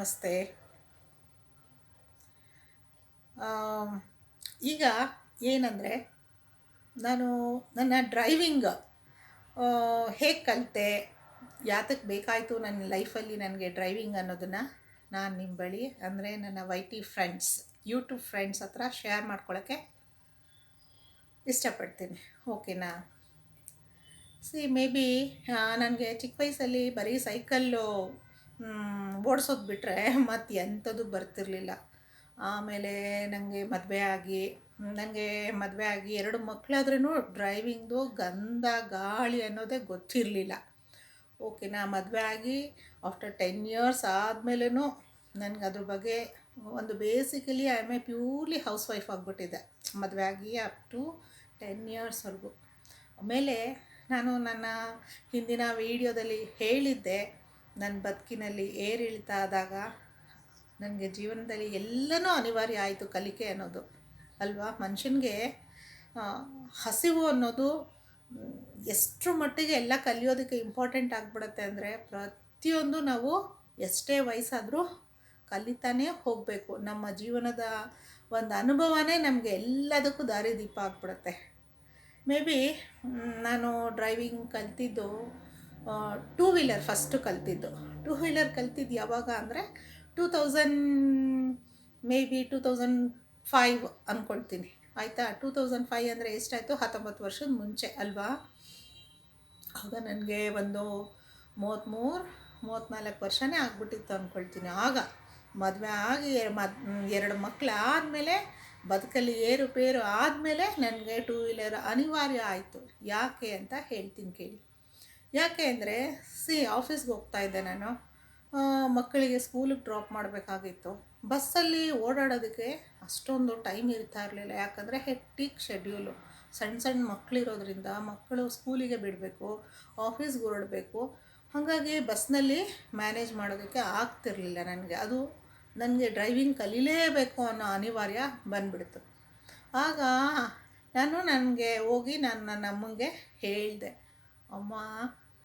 ನಮಸ್ತೆ. ಈಗ ಏನಂದರೆ, ನಾನು ನನ್ನ ಡ್ರೈವಿಂಗ್ ಹೇಗೆ ಕಲಿತೆ ಯಾತಕ್ಕೆ ಬೇಕಾಯಿತು ನನ್ನ ಲೈಫಲ್ಲಿ ನನಗೆ ಡ್ರೈವಿಂಗ್ ಅನ್ನೋದನ್ನು ನಾನು ನಿಮ್ಮ ಬಳಿ, ಅಂದರೆ ನನ್ನ Y T friends, YouTube friends ಹತ್ರ ಶೇರ್ ಮಾಡ್ಕೊಳ್ಳೋಕ್ಕೆ ಇಷ್ಟಪಡ್ತೀನಿ. ಓಕೆನಾ? ಸಿ, ಮೇ ಬಿ ನನಗೆ ಚಿಕ್ಕ ವಯಸ್ಸಲ್ಲಿ ಬರೀ ಸೈಕಲ್ಲು ಓಡಿಸೋದು ಬಿಟ್ಟರೆ ಮತ್ತೆ ಎಂಥದ್ದು ಬರ್ತಿರಲಿಲ್ಲ. ಆಮೇಲೆ ನನಗೆ ಮದುವೆ ಆಗಿ ನನಗೆ ಮದುವೆ ಆಗಿ ಎರಡು ಮಕ್ಕಳಾದ್ರೂ ಡ್ರೈವಿಂಗ್ದು ಗಂಧ ಗಾಳಿ ಅನ್ನೋದೇ ಗೊತ್ತಿರಲಿಲ್ಲ. ಓಕೆ ನಾ ಮದುವೆ ಆಗಿ ಆಫ್ಟರ್ ಟೆನ್ ಇಯರ್ಸ್ ಆದಮೇಲೂ ನನಗೆ ಅದ್ರ ಬಗ್ಗೆ ಒಂದು basically I'm a purely housewife ಆಗಿಬಿಟ್ಟಿದ್ದೆ. ಮದುವೆ ಆಗಿ ಅಪ್ ಟು ಟೆನ್ ಇಯರ್ಸ್ವರೆಗೂ ಆಮೇಲೆ ನಾನು ನನ್ನ ಹಿಂದಿನ ವೀಡಿಯೋದಲ್ಲಿ ಹೇಳಿದ್ದೆ ನನ್ನ ಬದುಕಿನಲ್ಲಿ ಏರಿಳಿತ ಆದಾಗ ನನಗೆ ಜೀವನದಲ್ಲಿ ಎಲ್ಲನೂ ಅನಿವಾರ್ಯ ಆಯಿತು ಕಲಿಕೆ ಅನ್ನೋದು, ಅಲ್ವಾ? ಮನುಷ್ಯನಿಗೆ ಹಸಿವು ಅನ್ನೋದು ಎಷ್ಟರ ಮಟ್ಟಿಗೆ ಎಲ್ಲ ಕಲಿಯೋದಕ್ಕೆ ಇಂಪಾರ್ಟೆಂಟ್ ಆಗಿಬಿಡುತ್ತೆ ಅಂದರೆ ಪ್ರತಿಯೊಂದು ನಾವು ಎಷ್ಟೇ ವಯಸ್ಸಾದರೂ ಕಲಿತಾನೇ ಹೋಗಬೇಕು. ನಮ್ಮ ಜೀವನದ ಒಂದು ಅನುಭವನೇ ನಮಗೆ ಎಲ್ಲದಕ್ಕೂ ದಾರಿದೀಪ ಆಗಿಬಿಡುತ್ತೆ. ಮೇ ಬಿ ನಾನು ಡ್ರೈವಿಂಗ್ ಕಲ್ತಿದ್ದು ಟೂ ವೀಲರ್ ಫಸ್ಟು ಕಲ್ತಿದ್ದು. ಟೂ ವೀಲರ್ ಕಲ್ತಿದ್ದು ಯಾವಾಗ ಅಂದರೆ two thousand maybe two thousand five ಅಂದ್ಕೊಳ್ತೀನಿ ಆಯಿತಾ? ಟೂ ತೌಸಂಡ್ ಫೈವ್ ಅಂದರೆ ಎಷ್ಟಾಯಿತು? ಹತ್ತೊಂಬತ್ತು ವರ್ಷದ ಮುಂಚೆ ಅಲ್ವಾ? ಆಗ ನನಗೆ ಒಂದು ಮೂವತ್ತ್ಮೂರು ಮೂವತ್ತ್ನಾಲ್ಕು ವರ್ಷನೇ ಆಗ್ಬಿಟ್ಟಿತ್ತು ಅಂದ್ಕೊಳ್ತೀನಿ ಆಗ ಮದುವೆ ಆಗಿ ಮದ್, ಎರಡು ಮಕ್ಕಳು ಆದಮೇಲೆ ಬದುಕಲ್ಲಿ ಏರುಪೇರು ಆದಮೇಲೆ ನನಗೆ ಟೂ ವೀಲರ್ ಅನಿವಾರ್ಯ ಆಯಿತು. ಯಾಕೆ ಅಂತ ಹೇಳ್ತೀನಿ ಕೇಳಿ. ಯಾಕೆ ಅಂದರೆ, ಸಿ ಆಫೀಸ್ಗೆ ಹೋಗ್ತಾ ಇದ್ದೆ ನಾನು. ಮಕ್ಕಳಿಗೆ ಸ್ಕೂಲಿಗೆ ಡ್ರಾಪ್ ಮಾಡಬೇಕಾಗಿತ್ತು. ಬಸ್ಸಲ್ಲಿ ಓಡಾಡೋದಕ್ಕೆ ಅಷ್ಟೊಂದು ಟೈಮ್ ಇರ್ತಾ ಇರಲಿಲ್ಲ. ಯಾಕಂದರೆ ಹೆಕ್ಟಿಕ್ ಶೆಡ್ಯೂಲು ಸಣ್ಣ ಸಣ್ಣ ಮಕ್ಕಳಿರೋದ್ರಿಂದ ಮಕ್ಕಳು ಸ್ಕೂಲಿಗೆ ಬಿಡಬೇಕು ಆಫೀಸ್ಗೆ ಹೊರಡಬೇಕು ಹಾಗಾಗಿ ಬಸ್ನಲ್ಲಿ ಮ್ಯಾನೇಜ್ ಮಾಡೋದಕ್ಕೆ ಆಗ್ತಿರಲಿಲ್ಲ ನನಗೆ. ಅದು ನನಗೆ ಡ್ರೈವಿಂಗ್ ಕಲೀಲೇಬೇಕು ಅನ್ನೋ ಅನಿವಾರ್ಯ ಬಂದುಬಿಡ್ತು. ಆಗ ನಾನು ನನಗೆ ಹೋಗಿ ನಾನು ನನ್ನ ಅಮ್ಮಂಗೆ ಹೇಳಿದೆ, ಅಮ್ಮ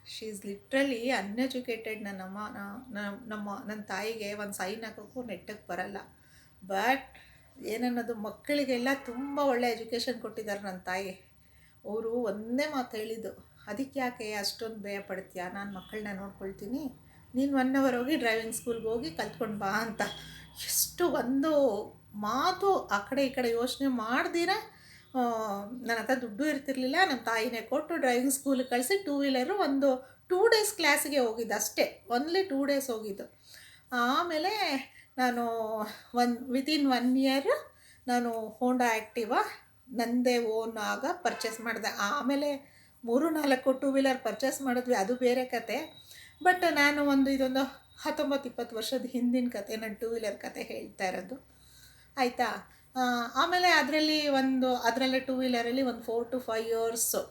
ಶೀ ಈಸ್ ಲಿಟ್ರಲಿ ಅನ್ಎಜುಕೇಟೆಡ್ ನನ್ನ ಅಮ್ಮ, ನಾ- ನ- ನಮ್ಮ ನನ್ನ ತಾಯಿಗೆ ಒಂದು ಸೈನ್ ಹಾಕೋಕ್ಕೂ ನೆಟ್ಟಕ್ಕೆ ಬರಲ್ಲ. ಬಟ್ ಏನನ್ನೋದು ಮಕ್ಕಳಿಗೆಲ್ಲ ತುಂಬ ಒಳ್ಳೆ ಎಜುಕೇಷನ್ ಕೊಟ್ಟಿದ್ದಾರೆ ನನ್ನ ತಾಯಿ. ಅವರು ಒಂದೇ ಮಾತು ಹೇಳಿದ್ದು, ಅದಕ್ಕೆ ಯಾಕೆ ಅಷ್ಟೊಂದು ಭಯ ಪಡ್ತೀಯ? ನಾನು ಮಕ್ಕಳನ್ನ ನೋಡ್ಕೊಳ್ತೀನಿ. ನೀನು ಒನ್ ಅವರ್ ಹೋಗಿ ಡ್ರೈವಿಂಗ್ ಸ್ಕೂಲ್ಗೆ ಹೋಗಿ ಕಲ್ತ್ಕೊಂಡು ಬಾ ಅಂತ. ಎಷ್ಟು ಒಂದು ಮಾತು ಆ ಕಡೆ ಈ ಕಡೆ ಯೋಚನೆ ಮಾಡ್ದಿರ? ನನ್ನ ಹತ್ರ ದುಡ್ಡು ಇರ್ತಿರ್ಲಿಲ್ಲ ನಮ್ಮ ತಾಯಿನೇ ಕೊಟ್ಟು ಡ್ರೈವಿಂಗ್ ಸ್ಕೂಲಿಗೆ ಕಳಿಸಿ ಟೂ ವೀಲರು ಒಂದು ಟೂ ಡೇಸ್ ಕ್ಲಾಸಿಗೆ ಹೋಗಿದ್ದು ಅಷ್ಟೇ ಒನ್ಲಿ ಟೂ ಡೇಸ್ ಹೋಗಿದ್ದು. ಆಮೇಲೆ ನಾನು ಒನ್ ವಿತಿನ್ ಒನ್ ಇಯರ್ ನಾನು ಹೋಂಡಾ ಆ್ಯಕ್ಟಿವ ನಂದೇ ಓನ್ ಆಗ ಪರ್ಚೇಸ್ ಮಾಡಿದೆ. ಆಮೇಲೆ ಮೂರು, ನಾಲ್ಕು ಟೂ ವೀಲರ್ ಪರ್ಚೇಸ್ ಮಾಡಿದ್ವಿ, ಅದು ಬೇರೆ ಕತೆ. ಬಟ್ ನಾನು ಒಂದು ಇದೊಂದು ಹತ್ತೊಂಬತ್ತು, ಇಪ್ಪತ್ತು ವರ್ಷದ ಹಿಂದಿನ ಕತೆ, ನಾನು ಟೂ ವೀಲರ್ ಕತೆ ಹೇಳ್ತಾ ಇರೋದು. ಆಯಿತಾ? ಆಮೇಲೆ ಅದರಲ್ಲಿ ಒಂದು, ಅದರಲ್ಲೇ ಟೂ ವೀಲರಲ್ಲಿ ಒಂದು ಫೋರ್ ಟು ಫೈವ್ ಇಯರ್ಸು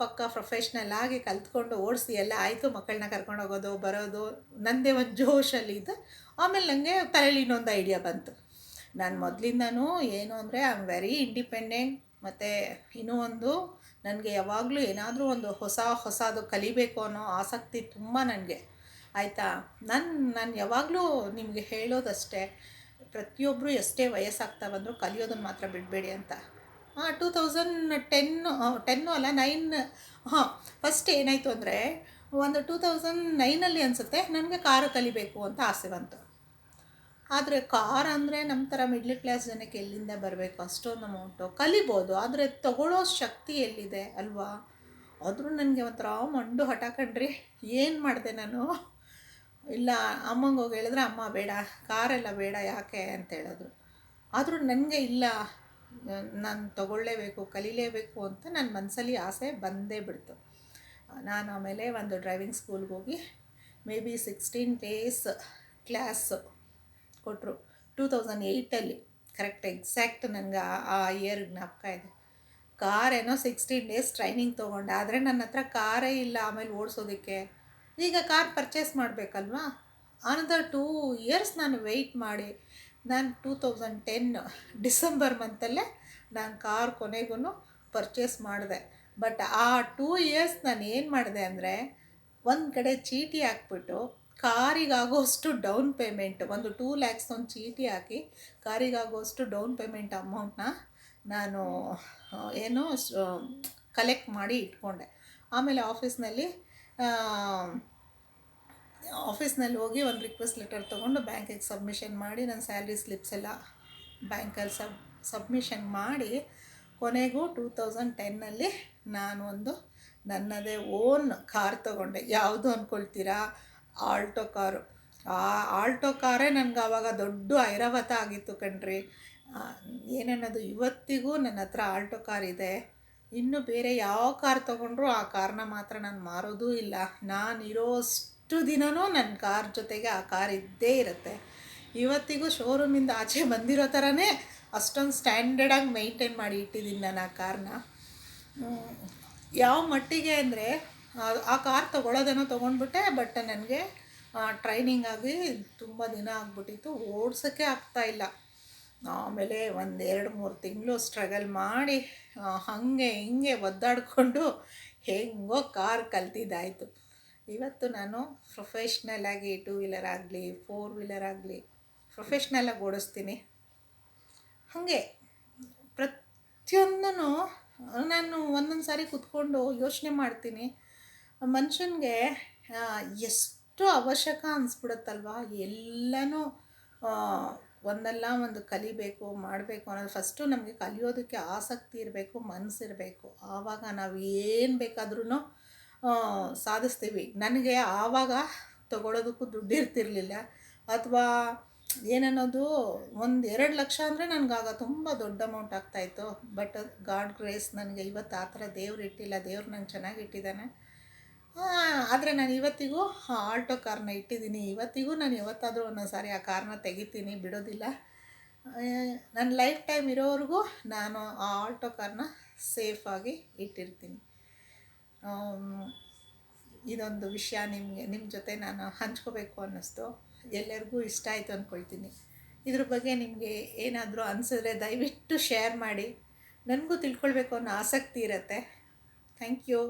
ಪಕ್ಕ ಪ್ರೊಫೆಷ್ನಲ್ ಆಗಿ ಕಲ್ತ್ಕೊಂಡು ಓಡಿಸಿ ಎಲ್ಲ ಆಯಿತು. ಮಕ್ಕಳನ್ನ ಕರ್ಕೊಂಡು ಹೋಗೋದು, ಬರೋದು ನನ್ನದೇ ಒಂದು ಜೋಶಲ್ಲಿ ಇದ್ದು. ಆಮೇಲೆ ನನಗೆ ತಲೆಯಲ್ಲಿ ಇನ್ನೊಂದು ಐಡಿಯಾ ಬಂತು. ನಾನು ಮೊದಲಿಂದನೂ ಏನು ಅಂದರೆ ಐ ಆಮ್ ವೆರಿ ಇಂಡಿಪೆಂಡೆಂಟ್ ಮತ್ತು ಇನ್ನೂ ಒಂದು, ನನಗೆ ಯಾವಾಗಲೂ ಏನಾದರೂ ಒಂದು ಹೊಸ, ಹೊಸದು ಕಲಿಬೇಕು ಅನ್ನೋ ಆಸಕ್ತಿ ತುಂಬ ನನಗೆ. ಆಯಿತಾ? ನಾನು ನಾನು ಯಾವಾಗಲೂ ನಿಮಗೆ ಹೇಳೋದಷ್ಟೇ ಪ್ರತಿಯೊಬ್ಬರು ಎಷ್ಟೇ ವಯಸ್ಸಾಗ್ತಾ ಬಂದರು ಕಲಿಯೋದನ್ನು ಮಾತ್ರ ಬಿಡಬೇಡಿ ಅಂತ. ಹಾಂ ಟೂ ತೌಸಂಡ್ ಟೆನ್ನು ಟೆನ್ನು ಅಲ್ಲ ನೈನ್ ಹಾಂ ಫಸ್ಟ್ ಏನಾಯಿತು ಅಂದರೆ, ಒಂದು ಟೂ ತೌಸಂಡ್ ನೈನಲ್ಲಿ ಅನಿಸುತ್ತೆ, ನನಗೆ ಕಾರು ಕಲಿಬೇಕು ಅಂತ ಆಸೆ ಬಂತು. ಆದರೆ ಕಾರ್ ಅಂದರೆ ನಮ್ಮ ಥರ ಮಿಡ್ಲ್ ಕ್ಲಾಸ್ ಜನಕ್ಕೆ ಎಲ್ಲಿಂದ ಬರಬೇಕು? ಅಷ್ಟೊಂದು ಅಮೌಂಟು ಕಲಿಬೋದು, ಆದರೆ ತಗೊಳ್ಳೋ ಶಕ್ತಿ ಎಲ್ಲಿದೆ ಅಲ್ವಾ? ಆದರೂ ನನಗೆ ಒಂಥರ ಮಂಡು ಹಠ ಕಣ್ರಿ ಏನು ಮಾಡಿದೆ ನಾನು? ಇಲ್ಲ, ಅಮ್ಮಂಗೆ ಹೋಗಿ ಹೇಳಿದ್ರೆ ಅಮ್ಮ ಬೇಡ, ಕಾರೆಲ್ಲ ಬೇಡ ಯಾಕೆ ಅಂತ ಹೇಳಿದ್ರು ಆದರೂ ನನಗೆ ಇಲ್ಲ, ನಾನು ತಗೊಳ್ಳೇಬೇಕು, ಕಲೀಲೇಬೇಕು ಅಂತ ನನ್ನ ಮನಸ್ಸಲ್ಲಿ ಆಸೆ ಬಂದೇ ಬಿಡ್ತು. ನಾನು ಆಮೇಲೆ ಒಂದು ಡ್ರೈವಿಂಗ್ ಸ್ಕೂಲ್ಗೆ ಹೋಗಿ maybe sixteen days class ಕೊಟ್ಟರು ಟೂ ತೌಸಂಡ್ ಏಯ್ಟಲ್ಲಿ ಕರೆಕ್ಟ್ ಎಕ್ಸಾಕ್ಟ್ ನನಗೆ ಆ ಇಯರ್ ಜ್ಞಾಪಕ ಇದೆ. ಕಾರೇನೋ ಸಿಕ್ಸ್ಟೀನ್ ಡೇಸ್ ಟ್ರೈನಿಂಗ್ ತೊಗೊಂಡೆ, ಆದರೆ ನನ್ನ ಹತ್ರ ಕಾರೇ ಇಲ್ಲ ಆಮೇಲೆ ಓಡಿಸೋದಕ್ಕೆ. ಈಗ ಕಾರ್ ಪರ್ಚೇಸ್ ಮಾಡಬೇಕಲ್ವಾ? ಅನದರ್ ಟೂ ಇಯರ್ಸ್ ನಾನು ವೆಯ್ಟ್ ಮಾಡಿ, ನಾನು ಟೂ ತೌಸಂಡ್ ಟೆನ್ ಡಿಸೆಂಬರ್ ಮಂತಲ್ಲೇ ನಾನು ಕಾರ್ ಕೊನೆಗೂ ಪರ್ಚೇಸ್ ಮಾಡಿದೆ. ಬಟ್ ಆ ಟೂ ಇಯರ್ಸ್ ನಾನು ಏನು ಮಾಡಿದೆ ಅಂದರೆ, ಒಂದು ಕಡೆ ಚೀಟಿ ಹಾಕ್ಬಿಟ್ಟು ಕಾರಿಗಾಗೋಷ್ಟು ಡೌನ್ ಪೇಮೆಂಟ್ ಒಂದು ಟೂ ಲ್ಯಾಕ್ಸ್ ಒಂದು ಚೀಟಿ ಹಾಕಿ ಕಾರಿಗಾಗೋಷ್ಟು ಡೌನ್ ಪೇಮೆಂಟ್ ಅಮೌಂಟ್ನ ನಾನು ಏನು ಕಲೆಕ್ಟ್ ಮಾಡಿ ಇಟ್ಕೊಂಡೆ. ಆಮೇಲೆ ಆಫೀಸ್ನಲ್ಲಿ ಆಫೀಸ್ನಲ್ಲಿ ಹೋಗಿ ಒಂದು ರಿಕ್ವೆಸ್ಟ್ ಲೆಟರ್ ತೊಗೊಂಡು ಬ್ಯಾಂಕಿಗೆ ಸಬ್ಮಿಷನ್ ಮಾಡಿ, ನನ್ನ ಸ್ಯಾಲ್ರಿ ಸ್ಲಿಪ್ಸ್ ಎಲ್ಲ ಬ್ಯಾಂಕಲ್ಲಿ ಸಬ್, ಸಬ್ಮಿಷನ್ ಮಾಡಿ, ಕೊನೆಗೂ ಟೂ ತೌಸಂಡ್ ಟೆನ್ನಲ್ಲಿ ನಾನು ಒಂದು ನನ್ನದೇ ಓನ್ ಕಾರ್ ತೊಗೊಂಡೆ. ಯಾವುದು ಅಂದ್ಕೊಳ್ತೀರಾ ಆಲ್ಟೋ ಕಾರು. ಆ ಆಲ್ಟೋ ಕಾರೇ ನನಗೆ ಆವಾಗ ದೊಡ್ಡ ಐರಾವತ ಆಗಿತ್ತು ಕಣ್ರಿ. ಏನನ್ನೋದು ಇವತ್ತಿಗೂ ನನ್ನ ಹತ್ರ ಆಲ್ಟೋ ಕಾರ್ ಇದೆ. ಇನ್ನು ಬೇರೆ ಯಾವ ಕಾರ್ ತೊಗೊಂಡ್ರೂ ಆ ಕಾರ್ನ ಮಾತ್ರ ನಾನು ಮಾರೋದೂ ಇಲ್ಲ. ನಾನು ಇರೋಷ್ಟು ದಿನವೂ ನನ್ನ ಕಾರ್ ಜೊತೆಗೆ ಆ ಕಾರ್ ಇದ್ದೇ ಇರುತ್ತೆ. ಇವತ್ತಿಗೂ ಶೋರೂಮಿಂದ ಆಚೆ ಬಂದಿರೋ ಥರನೇ ಅಷ್ಟೊಂದು ಸ್ಟ್ಯಾಂಡರ್ಡಾಗಿ ಮೈಂಟೈನ್ ಮಾಡಿ ಇಟ್ಟಿದ್ದೀನಿ ನಾನು ಆ ಕಾರ್ನ. ಯಾವ ಮಟ್ಟಿಗೆ ಅಂದರೆ ಆ ಕಾರ್ ತೊಗೊಳೋದೇನೋ ತೊಗೊಂಡ್ಬಿಟ್ಟೆ ಬಟ್ ನನಗೆ ಟ್ರೈನಿಂಗ್ ಆಗಿ ತುಂಬ ದಿನ ಆಗ್ಬಿಟ್ಟಿತ್ತು. ಓಡ್ಸೋಕ್ಕೆ ಆಗ್ತಾಯಿಲ್ಲ ಆಮೇಲೆ ಒಂದು ಎರಡು ಮೂರು ತಿಂಗಳು ಸ್ಟ್ರಗಲ್ ಮಾಡಿ ಹಾಗೆ ಹಿಂಗೆ ಒದ್ದಾಡಿಕೊಂಡು ಹೆಂಗೋ ಕಾರ್ ಕಲ್ತಿದ್ದಾಯಿತು. ಇವತ್ತು ನಾನು ಪ್ರೊಫೆಷ್ನಲ್ ಆಗಿ ಟೂ ವೀಲರ್ ಆಗಲಿ ಫೋರ್ ವೀಲರ್ ಆಗಲಿ ಪ್ರೊಫೆಷ್ನಲಾಗಿ ಓಡಿಸ್ತೀನಿ. ಹಾಗೆ ಪ್ರತಿಯೊಂದೂ ನಾನು ಒಂದೊಂದು ಸಾರಿ ಕೂತ್ಕೊಂಡು ಯೋಚನೆ ಮಾಡ್ತೀನಿ. ಮನುಷ್ಯನಿಗೆ ಎಷ್ಟು ಅವಶ್ಯಕ ಅನಿಸ್ಬಿಡುತ್ತಲ್ವ? ಎಲ್ಲನೂ ಒಂದಲ್ಲ ಒಂದು ಕಲಿಬೇಕು, ಮಾಡಬೇಕು ಅನ್ನೋದು ಫಸ್ಟು ನಮಗೆ ಕಲಿಯೋದಕ್ಕೆ ಆಸಕ್ತಿ ಇರಬೇಕು ಮನಸ್ಸಿರಬೇಕು ಆವಾಗ ನಾವು ಏನು ಬೇಕಾದ್ರೂ ಸಾಧಿಸ್ತೀವಿ. ನನಗೆ ಆವಾಗ ತಗೊಳ್ಳೋದಕ್ಕೂ ದುಡ್ಡು ಇರ್ತಿರ್ಲಿಲ್ಲ. ಅಥವಾ ಏನನ್ನೋದು ಒಂದು ಎರಡು ಲಕ್ಷ ಅಂದರೆ ನನಗಾಗ ತುಂಬ ದೊಡ್ಡ ಅಮೌಂಟ್ ಆಗ್ತಾಯಿತ್ತು ಬಟ್ ಗಾಡ್ ಗ್ರೇಸ್ ನನಗೆ ಇವತ್ತು ಆ ಥರ ದೇವ್ರು ಇಟ್ಟಿಲ್ಲ, ದೇವ್ರು ನಂಗೆ ಚೆನ್ನಾಗಿ ಇಟ್ಟಿದ್ದಾನೆ. ಆದರೆ ನಾನು ಇವತ್ತಿಗೂ ಆಲ್ಟೋ ಕಾರ್ನ ಇಟ್ಟಿದ್ದೀನಿ. ಇವತ್ತಿಗೂ ನಾನು ಯಾವತ್ತಾದರೂ ಒಂದೊಂದು ಸಾರಿ ಆ ಕಾರ್ನ ತೆಗಿತೀನಿ, ಬಿಡೋದಿಲ್ಲ. ನನ್ನ ಲೈಫ್ ಟೈಮ್ ಇರೋವರೆಗೂ ನಾನು ಆ ಆಲ್ಟೋ ಕಾರ್ನ ಸೇಫಾಗಿ ಇಟ್ಟಿರ್ತೀನಿ. ಇದೊಂದು ವಿಷಯ ನಿಮಗೆ ನಿಮ್ಮ ಜೊತೆ ನಾನು ಹಂಚ್ಕೋಬೇಕು ಅನ್ನಿಸ್ತು. ಎಲ್ಲರಿಗೂ ಇಷ್ಟ ಆಯಿತು ಅಂದ್ಕೊಳ್ತೀನಿ ಇದ್ರ ಬಗ್ಗೆ ನಿಮಗೆ ಏನಾದರೂ ಅನಿಸಿದ್ರೆ ದಯವಿಟ್ಟು ಶೇರ್ ಮಾಡಿ. ನನಗೂ ತಿಳ್ಕೊಳ್ಬೇಕು ಅನ್ನೋ ಆಸಕ್ತಿ ಇರುತ್ತೆ. Thank you.